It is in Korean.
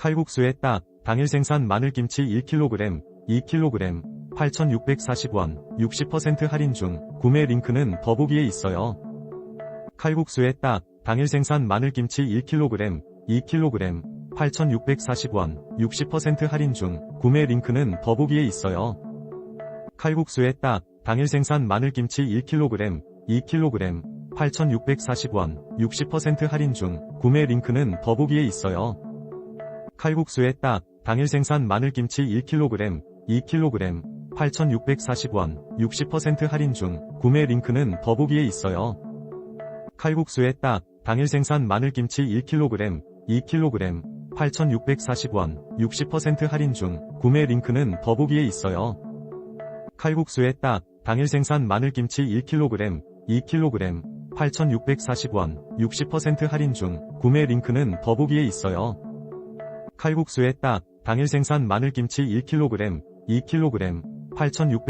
칼국수에 딱, 당일 생산 마늘김치 1kg, 2kg, 8,640원, 60% 할인 중, 구매 링크는 더보기에 있어요. 칼국수에 딱, 당일 생산 마늘김치 1kg, 2kg, 8,640원, 60% 할인 중, 구매 링크는 더보기에 있어요. 칼국수에 딱, 당일 생산 마늘김치 1kg, 2kg, 8,640원, 60% 할인 중, 구매 링크는 더보기에 있어요. 칼국수에 딱, 당일 생산 마늘김치 1kg, 2kg, 8,640원, 60% 할인 중, 구매 링크는 더보기에 있어요. 칼국수에 딱, 당일 생산 마늘김치 1kg, 2kg, 8,640원, 60% 할인 중, 구매 링크는 더보기에 있어요. 칼국수에 딱, 당일 생산 마늘김치 1kg, 2kg, 8,640원, 60% 할인 중, 구매 링크는 더보기에 있어요. 칼국수에 딱, 당일 생산 마늘김치 1kg, 2kg, 8,600